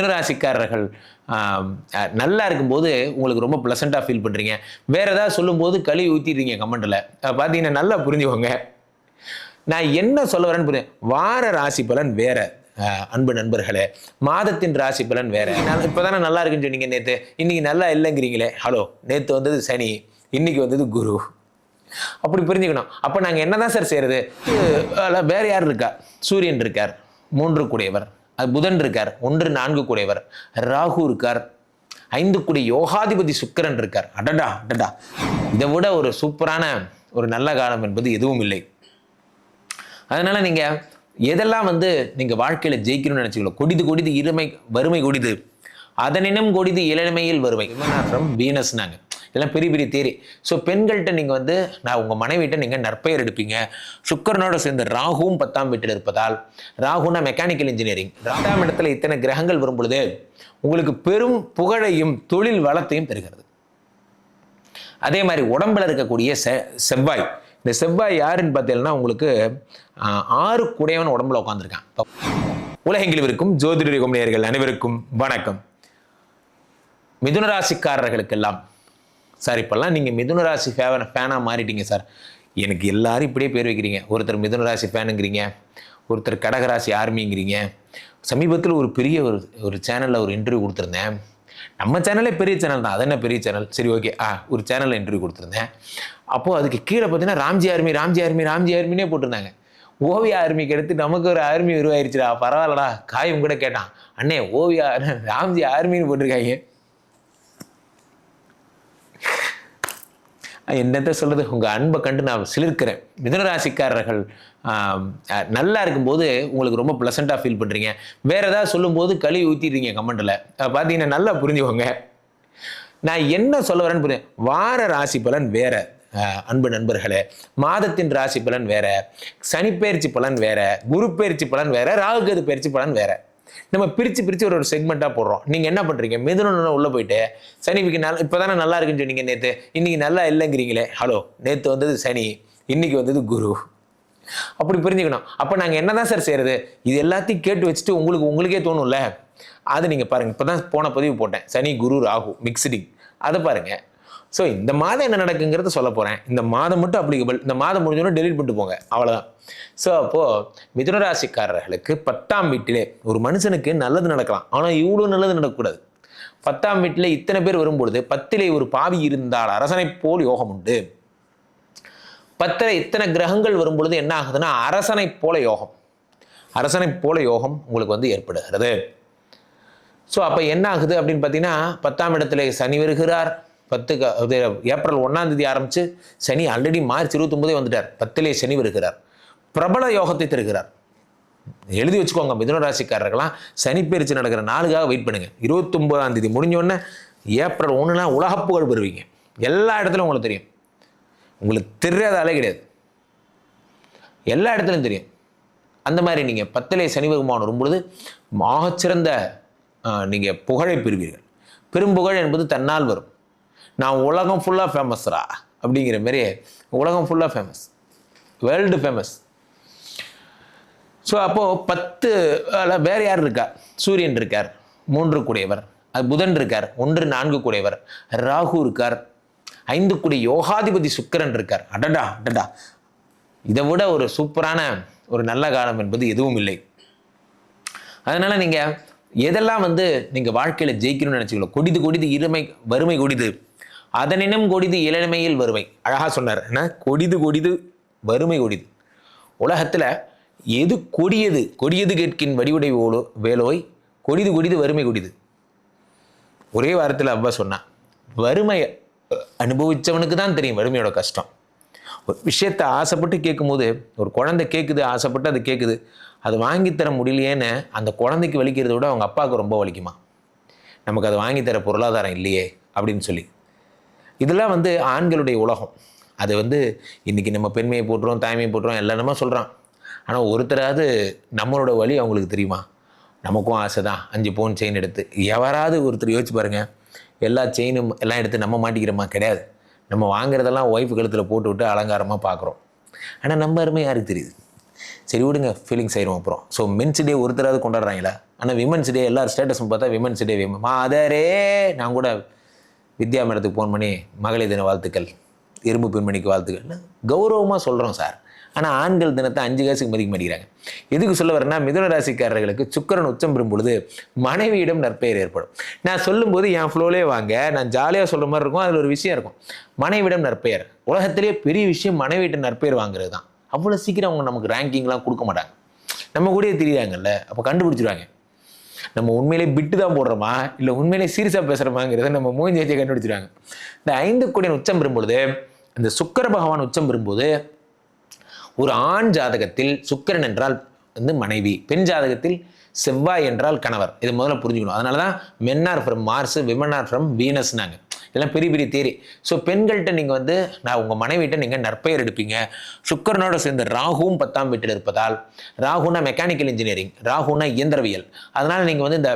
மீனராசிக்காரர்கள் நல்லா இருக்கும்போது உங்களுக்கு ரொம்ப ப்ளசண்ட்டாக ஃபீல் பண்ணுறீங்க வேறு ஏதாவது சொல்லும்போது களி ஊற்றிடுறீங்க கமெண்ட்டில் பார்த்தீங்கன்னா நல்லா புரிஞ்சுக்கோங்க. நான் என்ன சொல்ல வரேன்னு புரிஞ்சு வார ராசி பலன் வேற அன்பு நண்பர்களே. மாதத்தின் ராசி பலன் வேற. நான் இப்போதானே நல்லா இருக்குன்னு சொன்னீங்க நேற்று இன்னைக்கு நல்லா இல்லைங்கிறீங்களே. ஹலோ நேற்று வந்தது சனி இன்னைக்கு வந்தது குரு. அப்படி புரிஞ்சுக்கணும். அப்போ நாங்கள் என்னதான் சார் செய்கிறது அதில் வேற யார் இருக்கா? சூரியன் இருக்கார். மூன்று கூடியவர். அது புதன் இருக்கார். ஒன்று நான்கு கூடையவர். ராகு இருக்கார். ஐந்து கூடி யோகாதிபதி சுக்கரன் இருக்கார். அடடா அடடா. இதை விட ஒரு சூப்பரான ஒரு நல்ல காலம் என்பது எதுவும் இல்லை. அதனால் நீங்கள் எதெல்லாம் வந்து நீங்கள் வாழ்க்கையில் ஜெயிக்கணும்னு நினைச்சுக்கலாம் கொடிது கொடிது இருமை வறுமை கொடிது அதனினும் கொடிது இளமையில் வறுமை. ஃப்ரம் வீனஸ்னாங்க. இதெல்லாம் பெரிய பெரிய தேரி. ஸோ பெண்கள்கிட்ட நீங்க வந்து நான் உங்க மனைவிட்ட நீங்க நற்பெயர் எடுப்பீங்க. சுக்கரனோட சேர்ந்து ராகுவும் பத்தாம் வீட்டில் இருப்பதால் ராகுனா மெக்கானிக்கல் இன்ஜினியரிங் ரெண்டாம் இடத்துல இத்தனை கிரகங்கள் வரும்பொழுது உங்களுக்கு பெரும் புகழையும் தொழில் வளத்தையும் பெறுகிறது அதே மாதிரி உடம்புல இருக்கக்கூடிய செ செவ்வாய். இந்த செவ்வாய் யாருன்னு பார்த்தீங்கன்னா உங்களுக்கு ஆறு குடையவன் உடம்புல உட்காந்துருக்கான் உலகெங்கிலும் இருக்கும் ஜோதிடர் நேயர்கள் அனைவருக்கும் வணக்கம். மிதுன ராசிக்காரர்களுக்கெல்லாம் சார் இப்போல்லாம் நீங்கள் மிதுன ராசி ஃபேவன் ஃபேனாக மாறிட்டீங்க சார். எனக்கு எல்லாரும் இப்படியே பேர் வைக்கிறீங்க. ஒருத்தர் மிதுன ராசி ஃபேனுங்கிறீங்க ஒருத்தர் கடகராசி ஆர்மிங்கிறீங்க சமீபத்தில் ஒரு பெரிய ஒரு ஒரு சேனலில் ஒரு இன்டர்வியூ கொடுத்துருந்தேன். நம்ம சேனலே பெரிய சேனல் தான். அது என்ன பெரிய சேனல் சரி ஓகே ஆ ஒரு சேனலில் இன்டர்வியூ கொடுத்துருந்தேன். அப்போது அதுக்கு கீழே பார்த்தீங்கன்னா ராம்ஜி ஆர்மி ராம்ஜி ஆர்மி ராம்ஜி ஆர்மினே போட்டிருந்தாங்க. ஓவிய ஆர்மிக்கு எடுத்து நமக்கு ஒரு ஆர்மி உருவாயிருச்சுடா. பரவாயில்லடா. காயும் கூட கேட்டான். அண்ணே ஓவியா ராம்ஜி ஆர்மின்னு போட்டிருக்காங்க. என்னத்த சொல்கிறது உங்கள் அன்பை கண்டு நான் சிலிர்க்கிறேன். மிதனராசிக்காரர்கள் நல்லா இருக்கும்போது உங்களுக்கு ரொம்ப ப்ளசண்ட்டாக ஃபீல் பண்ணுறீங்க வேறு ஏதாவது சொல்லும்போது களி ஊற்றிடுறீங்க கமெண்ட்டில் பார்த்தீங்கன்னா நல்லா புரிஞ்சுக்கோங்க. நான் என்ன சொல்ல வரேன்னு புரிய வார ராசி பலன் வேறு அன்பு நண்பர்களே. மாதத்தின் ராசி பலன் வேற சனிப்பெயர்ச்சி பலன் வேற குரு பயிற்சி பலன் வேற ராகுகது பயிற்சி பலன் வேற. நம்ம பிரித்து பிரித்து ஒரு ஒரு செக்மெண்ட்டாக போடுறோம். நீங்கள் என்ன பண்ணுறீங்க மிதுனம் உள்ளே போயிட்டு சனி சனிக்கு நல்லா இப்போ தானே நல்லா இருக்குன்னு சொன்னீங்க நேற்று இன்றைக்கி நல்லா இல்லைங்கிறீங்களே. ஹலோ நேற்று வந்தது சனி இன்றைக்கி வந்தது குரு. அப்படி புரிஞ்சுக்கணும். அப்போ நாங்கள் என்னதான் சார் செய்கிறது இது எல்லாத்தையும் கேட்டு வச்சுட்டு உங்களுக்கு உங்களுக்கே தோணும்ல? அது நீங்கள் பாருங்கள் இப்போ தான் போன பதிவு போட்டேன். சனி குரு ராகு மிக்சடிங் அதை பாருங்கள் ஸோ இந்த மாதம் என்ன நடக்குங்கிறத சொல்ல போகிறேன் இந்த மாதம் மட்டும் அப்ளிகபிள் இந்த மாதம் முடிஞ்சோன்னு டெலிட் பண்ணிட்டு போங்க. அவ்வளோதான் ஸோ அப்போது மிதுனராசிக்காரர்களுக்கு பத்தாம் வீட்டிலே ஒரு மனுஷனுக்கு நல்லது நடக்கலாம். ஆனால் இவ்வளோ நல்லது நடக்கக்கூடாது. பத்தாம் வீட்டில் இத்தனை பேர் வரும்பொழுது பத்திலே ஒரு பாவி இருந்தால் அரசனைப் போல் யோகம் உண்டு. பத்தில் இத்தனை கிரகங்கள் வரும்பொழுது என்ன ஆகுதுன்னா அரசனைப் போல யோகம். அரசனைப் போல யோகம் உங்களுக்கு வந்து ஏற்படுகிறது. ஸோ அப்போ என்ன ஆகுது அப்படின்னு பார்த்தீங்கன்னா பத்தாம் இடத்துல சனி வருகிறார். பத்து ஏப்ரல் ஒன்றாம் தேதி ஆரம்பித்து சனி ஆல்ரெடி மார்ச் இருபத்தொம்போதே வந்துட்டார். பத்திலே சனி வருகிறார். பிரபல யோகத்தை தருகிறார். எழுதி வச்சுக்கோங்க மிதுன ராசிக்காரர்களாம் சனி பயிற்சி நடக்கிற நாளுக்காக வெயிட் பண்ணுங்க. இருபத்தொம்போதாம் தேதி முடிஞ்சோடனே ஏப்ரல் ஒன்றுனா உலகப் புகழ் பெறுவீங்க. எல்லா இடத்துலையும் உங்களுக்கு தெரியும். உங்களுக்கு தெரியாத ஆளே கிடையாது. எல்லா இடத்துலையும் தெரியும். அந்த மாதிரி நீங்கள் பத்திலே சனி பகவான் வரும்பொழுது மாகச்சிறந்த நீங்கள் புகழை பெறுவீர்கள். பெரும்புகழ் என்பது தன்னால் வரும். நான் உலகம் ஃபுல்லாக ஃபேமஸ்ரா அப்படிங்கிற மாதிரி உலகம் ஃபுல்லாக ஃபேமஸ் வேர்ல்டு ஃபேமஸ் ஸோ அப்போது பத்து வேறு யார் இருக்கா? சூரியன் இருக்கார் மூன்று கூடையவர். அது புதன் இருக்கார் ஒன்று நான்கு கூடையவர். ராகு இருக்கார் ஐந்து கூடிய யோகாதிபதி சுக்கரன் இருக்கார். அடடா அடடா. இதை விட ஒரு சூப்பரான ஒரு நல்ல காலம் என்பது எதுவும் இல்லை. அதனால் நீங்கள் எதெல்லாம் வந்து நீங்கள் வாழ்க்கையில் ஜெயிக்கணும்னு நினைச்சுக்கலாம் கொடிது கொடிது இருமை வறுமை கொடிது அதனினும் கொடிது இளமையில் வறுமை. அழகாக சொன்னார். என்ன? கொடிது கொடிது வறுமை கொடிது. உலகத்தில் எது கொடியது? கொடியது கேட்கின் வடிவுடை ஓலோ வேலோய் கொடிது கொடிது வறுமை கொடிது. ஒரே வாரத்தில் அவ்வா சொன்னான் வறுமை அனுபவிச்சவனுக்கு தான் தெரியும் வறுமையோட கஷ்டம். ஒரு விஷயத்தை ஆசைப்பட்டு கேட்கும்போது ஒரு குழந்தை கேட்குது ஆசைப்பட்டு அது கேட்குது அது வாங்கித்தர முடியலையேன்னு அந்த குழந்தைக்கு வலிக்கிறத விட அவங்க அப்பாவுக்கு ரொம்ப வலிக்குமா? நமக்கு அது வாங்கித்தர பொருளாதாரம் இல்லையே அப்படின்னு சொல்லி. இதெல்லாம் வந்து ஆண்களுடைய உலகம். அது வந்து இன்றைக்கி நம்ம பெண்மையை போட்டுறோம் தாய்மையை போட்டுறோம் எல்லாருமே சொல்கிறான் ஆனால் ஒருத்தராவது நம்மளோட வழி அவங்களுக்கு தெரியுமா? நமக்கும் ஆசை தான் அஞ்சு பவுன் செயின் எடுத்து. எவராவது ஒருத்தர் யோசிச்சு பாருங்க. எல்லா செயினும் எல்லாம் எடுத்து நம்ம மாட்டிக்கிறோமா? கிடையாது. நம்ம வாங்குறதெல்லாம் ஒய்ஃப் கழுத்தில் போட்டு விட்டு அலங்காரமாக பார்க்குறோம் ஆனால் நம்ம அருமை யாருக்கு தெரியுது? சரி விடுங்க ஃபீலிங்ஸ் ஆயிரும் அப்புறம். ஸோ மென்ஸ் டே ஒருத்தராவது கொண்டாடுறாங்களா? ஆனால் விமன்ஸ் டே எல்லாரும் ஸ்டேட்டஸும் பார்த்தா விமன்ஸ் டே விமன் மாதரே! நான் கூட வித்யா மேடத்துக்கு ஃபோன் பண்ணி மகளிர் தின வாழ்த்துக்கள் இரும்பு பெண்மணிக்கு வாழ்த்துக்கள் கௌரவமாக சொல்கிறோம் சார் ஆனால் ஆண்கள் தினத்தை அஞ்சு காசுக்கு மதிக்க மாட்டேங்கிறாங்க. எதுக்கு சொல்ல வரேன்னா மிதுன ராசிக்காரர்களுக்கு சுக்கரன் உச்சம் பெறும் பொழுது மனைவியிடம் நற்பெயர் ஏற்படும். நான் சொல்லும்போது என் ஃப்ளோலே வாங்க நான் ஜாலியாக சொல்கிற மாதிரி இருக்கும் அதில் ஒரு விஷயம் இருக்கும். மனைவியிடம் நற்பெயர். உலகத்திலேயே பெரிய விஷயம் மனைவியிட்ட நற்பெயர் வாங்குறது தான். அவ்வளோ சீக்கிரம் அவங்க நமக்கு ரேங்கிங்லாம் கொடுக்க மாட்டாங்க. நம்ம கூடயே தெரியுறாங்கல்ல அப்போ கண்டுபிடிச்சிருவாங்க. நம்ம உண்மையிலே பிட்டு தான் போடுறோமா? இல்லை உண்மையிலே சீரியஸாக பேசுகிறோமாங்கிறத நம்ம மூஞ்சி வச்சு கண்டுபிடிச்சிருவாங்க இந்த ஐந்து கோடியின் உச்சம் பெறும்பொழுது இந்த சுக்கர பகவான் உச்சம் பெறும்போது ஒரு ஆண் ஜாதகத்தில் சுக்கரன் என்றால் வந்து மனைவி பெண் ஜாதகத்தில் செவ்வாய் என்றால் கணவர். இது முதல்ல புரிஞ்சுக்கணும். அதனால தான் men are from Mars women are from வீனஸ்னாங்க இதெல்லாம் பெரிய பெரிய தேரி. ஸோ பெண்கள்கிட்ட நீங்கள் வந்து நான் உங்கள் மனைவிட்ட நீங்கள் நற்பெயர் எடுப்பீங்க. சுக்கரனோட சேர்ந்து ராகுவும் பத்தாம் வீட்டில் இருப்பதால் ராகுனா மெக்கானிக்கல் இன்ஜினியரிங் ராகுனா இயந்திரவியல். அதனால் நீங்கள் வந்து இந்த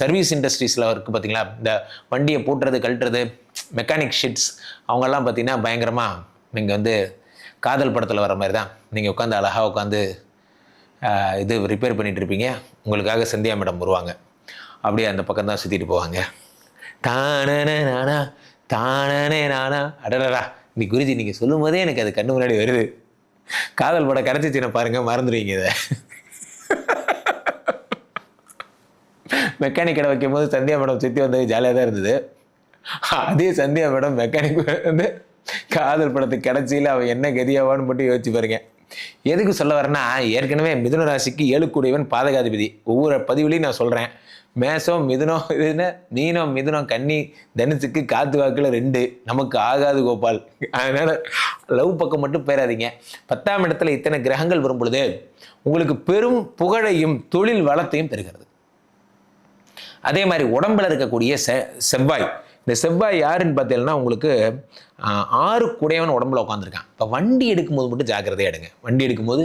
சர்வீஸ் இண்டஸ்ட்ரீஸில் இருக்குது பார்த்தீங்களா இந்த வண்டியை பூட்டுறது கழட்டுறது மெக்கானிக் ஷிட்ஸ் அவங்கெல்லாம் பார்த்தீங்கன்னா பயங்கரமாக நீங்கள் வந்து காதல் படத்தில் வர மாதிரி தான். நீங்கள் உட்காந்து அழகாக உட்காந்து இது ரிப்பேர் பண்ணிகிட்ருப்பீங்க உங்களுக்காக சந்தியா மேடம் வருவாங்க. அப்படியே அந்த பக்கம் தான் சுற்றிட்டு போவாங்க. தானே நானா தானே நானா. அடடா நீ குருஜி நீங்கள் சொல்லும் போதே எனக்கு அது கண்ணு முன்னாடி வருது. காதல் படம் கரைச்சிச்சின பாருங்க மறந்துடுவீங்க இதை. மெக்கானிக் கடை வைக்கும் போது சந்தியா மேடம் சுற்றி வந்தது ஜாலியாக தான் இருந்தது. அதே சந்தியா மேடம் மெக்கானிக் வந்து காதல் படத்துக்கு கடைசியில் அவன் என்ன கதியாவான்னு மட்டும் யோசிச்சு பாருங்க. எதுக்கு சொல்ல வரேன்னா ஏற்கனவே மிதுன ராசிக்கு ஏழுக்குடையவன் பாதகாதிபதி. ஒவ்வொரு பதிவுலையும் நான் சொல்கிறேன் மேசம் மிதுனம் இதுன்னு மீனம் மிதுனம் கன்னி தனுசுக்கு காத்து வாக்கில் ரெண்டு. நமக்கு ஆகாது கோபால். அதனால் லவ் பக்கம் மட்டும் போயிடாதீங்க பத்தாம் இடத்துல இத்தனை கிரகங்கள் வரும் பொழுது உங்களுக்கு பெரும் புகழையும் தொழில் வளத்தையும் தருகிறது. அதே மாதிரி உடம்புல இருக்கக்கூடிய செ செவ்வாய். இந்த செவ்வாய் யாருன்னு பார்த்தீங்கன்னா உங்களுக்கு ஆறு குடையவன் உடம்புல உட்காந்துருக்கான் இப்போ வண்டி எடுக்கும்போது மட்டும் ஜாக்கிரதையாக எடுங்க. வண்டி எடுக்கும்போது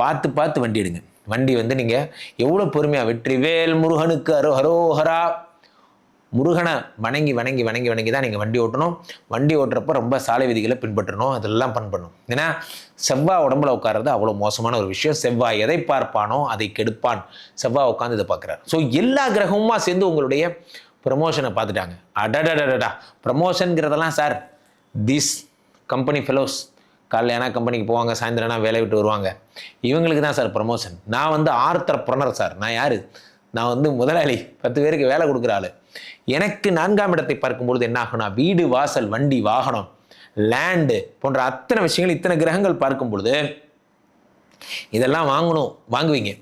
பார்த்து பார்த்து வண்டி எடுங்க. வண்டி வந்து நீங்கள் எவ்வளோ பொறுமையாக வெற்றி வேல் முருகனுக்கு அரோ ஹரோஹரா முருகனை வணங்கி வணங்கி வணங்கி வணங்கி தான் நீங்கள் வண்டி ஓட்டணும். வண்டி ஓட்டுறப்ப ரொம்ப சாலை விதிகளை பின்பற்றணும். அதெல்லாம் பண்ணணும் ஏன்னா செவ்வாய் உடம்புல உட்கார்றது அவ்வளோ மோசமான ஒரு விஷயம். செவ்வாய் எதை பார்ப்பானோ அதை கெடுப்பான். செவ்வாய் உட்காந்து இதை பார்க்குறாரு. ஸோ எல்லா கிரகமுமா சேர்ந்து உங்களுடைய ப்ரமோஷனை பார்த்துட்டாங்க. அடடடடடா. ப்ரமோஷனுங்கிறதெல்லாம் சார் திஸ் கம்பெனி ஃபெலோஸ் காலைல ஏன்னா கம்பெனிக்கு போவாங்க சாயந்தரம்னா வேலையை விட்டு வருவாங்க. இவங்களுக்கு தான் சார் ப்ரமோஷன் நான் வந்து ஆர்த்தர் ப்ரனர் சார். நான் யார்? நான் வந்து முதலாளி. பத்து பேருக்கு வேலை கொடுக்குற ஆளு. எனக்கு நான்காம் இடத்தை பார்க்கும்பொழுது என்ன ஆகும்னா வீடு வாசல் வண்டி வாகனம் லேண்டு போன்ற அத்தனை விஷயங்கள் இத்தனை கிரகங்கள் பார்க்கும் பொழுது இதெல்லாம் வாங்கணும் வாங்குவீங்க.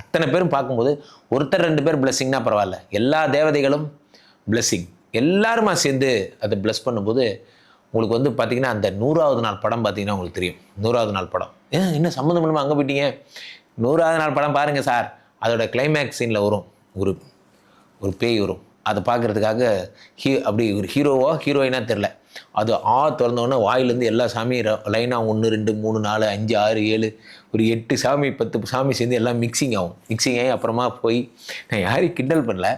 அத்தனை பேரும் பார்க்கும்போது ஒருத்தர் ரெண்டு பேர் பிளெஸ்ஸிங்னா பரவாயில்ல. எல்லா தேவதைகளும் பிளெஸ்ஸிங் எல்லாருமா சேர்ந்து அதை பிளஸ் பண்ணும்போது உங்களுக்கு வந்து பார்த்தீங்கன்னா அந்த நூறாவது நாள் படம் பார்த்தீங்கன்னா உங்களுக்கு தெரியும். நூறாவது நாள் படம். ஏன் என்ன சம்மந்தம் இல்லாமல் அங்கே போயிட்டீங்க? நூறாவது நாள் படம் பாருங்கள் சார். அதோட கிளைமேக்ஸ் சீனில் வரும். ஒரு ஒரு பேய் வரும். அதை பார்க்கறதுக்காக ஹீ அப்படி ஒரு ஹீரோவா ஹீரோயினா தெரில அது ஆ திறந்தோடனே வாயிலேருந்து எல்லா சாமியும் லைனாக ஒன்று ரெண்டு மூணு நாலு அஞ்சு ஆறு ஏழு ஒரு எட்டு சாமி பத்து சாமி சேர்ந்து எல்லாம் மிக்சிங் ஆகும். மிக்சிங் ஆகி அப்புறமா போய் நான் யாரையும் கிண்டல் பண்ணல.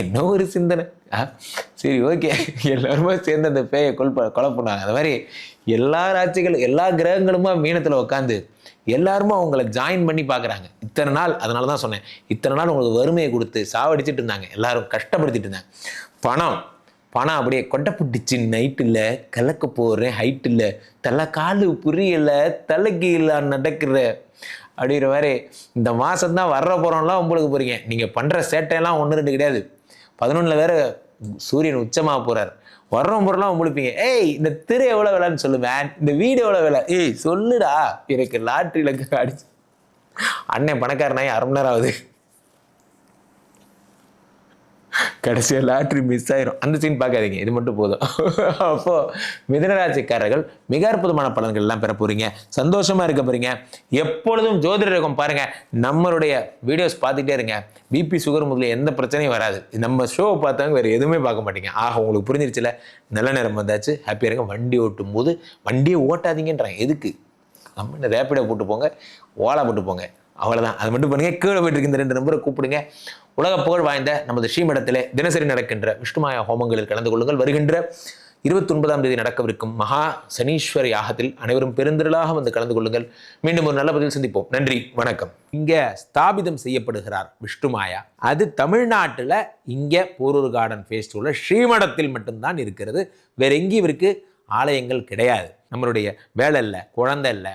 என்ன ஒரு சிந்தனை? ஆ சரி ஓகே. எல்லாருமே சேர்ந்து அந்த பேயை கொல்ப கொலை பண்ணாங்க. அந்த மாதிரி எல்லா ராட்சிகளும் எல்லா கிரகங்களுமா மீனத்தில் உட்காந்து எல்லாருமே அவங்கள ஜாயின் பண்ணி பார்க்குறாங்க இத்தனை நாள் அதனால தான் சொன்னேன். இத்தனை நாள் உங்களுக்கு வறுமையை கொடுத்து சாவடிச்சிட்டு இருந்தாங்க. எல்லாரும் கஷ்டப்படுத்திட்டு இருந்தாங்க. பணம் பணம் அப்படியே கொட்டப்பட்டுச்சு. நைட் இல்லை கலக்க போகிறேன் ஹைட் இல்லை தலை காலு புரியல தலைக்கு இல்லை நடக்கிற அப்படிங்கிற மாதிரி இந்த மாதம் தான் வர்ற போகிறோம்லாம் உங்களுக்கு போகிறீங்க நீங்கள் பண்ணுற சேட்டையெல்லாம் ஒன்று ரெண்டு கிடையாது. பதினொன்றில் வேறு சூரியன் உச்சமாக போகிறார் வர்றோம் பொருளாம் முழிப்பீங்க. ஏய் இந்த திரு எவ்வளோ விலைன்னு சொல்லுவேன் இந்த வீடு எவ்வளோ விலை? ஏய் சொல்லுடா. எனக்கு லாட்ரியில் அடிச்சு அண்ணன் பணக்காரனாய் அரை மணி நேரம் ஆகுது. கடைசியாக லாட்ரி மிஸ் ஆயிரும். அந்த சீன் பார்க்காதீங்க. இது மட்டும் போதும். அப்போ மிதனராசிக்காரர்கள் மிக அற்புதமான பலன்கள் எல்லாம் பெற போகிறீங்க சந்தோஷமாக இருக்க போகிறீங்க எப்பொழுதும் ஜோதிட யோகம் பாருங்கள் நம்மளுடைய வீடியோஸ் பார்த்துக்கிட்டே இருங்க. பிபி சுகர் முதல்ல எந்த பிரச்சனையும் வராது. நம்ம ஷோவை பார்த்தாங்க வேறு எதுவுமே பார்க்க மாட்டீங்க. ஆக உங்களுக்கு புரிஞ்சிருச்சுல. நல்ல நேரம் வந்தாச்சு. ஹாப்பியாக இருங்க. வண்டி ஓட்டும் போது வண்டியை ஓட்டாதீங்கன்றாங்க. எதுக்கு? நம்ம ரேப்பிடோ போட்டு போங்க. ஓலா போட்டு போங்க. அவ்வளோதான் அது மட்டும் பண்ணுங்க. கீழே போயிட்டு இருக்க இந்த ரெண்டு நம்பரை கூப்பிடுங்க. உலக புகழ் வாய்ந்த நமது ஸ்ரீமடத்திலே தினசரி நடக்கின்ற விஷ்ணுமாயா ஹோமங்களில் கலந்து கொள்ளுங்கள். வருகின்ற இருபத்தொன்பதாம் தேதி நடக்கவிருக்கும் மகா சனீஸ்வர யாகத்தில் அனைவரும் பெருந்திரளாக வந்து கலந்து கொள்ளுங்கள். மீண்டும் ஒரு நல்ல பதில் சந்திப்போம். நன்றி வணக்கம். இங்கே ஸ்தாபிதம் செய்யப்படுகிறார் விஷ்ணுமாயா. அது தமிழ்நாட்டில் இங்கே போரூர் கார்டன் ஃபேஸ்டிவலில் ஸ்ரீமடத்தில் மட்டும்தான் இருக்கிறது. வேற எங்கேயும் இவருக்கு ஆலயங்கள் கிடையாது. நம்மளுடைய வேலை இல்லை குழந்தை இல்லை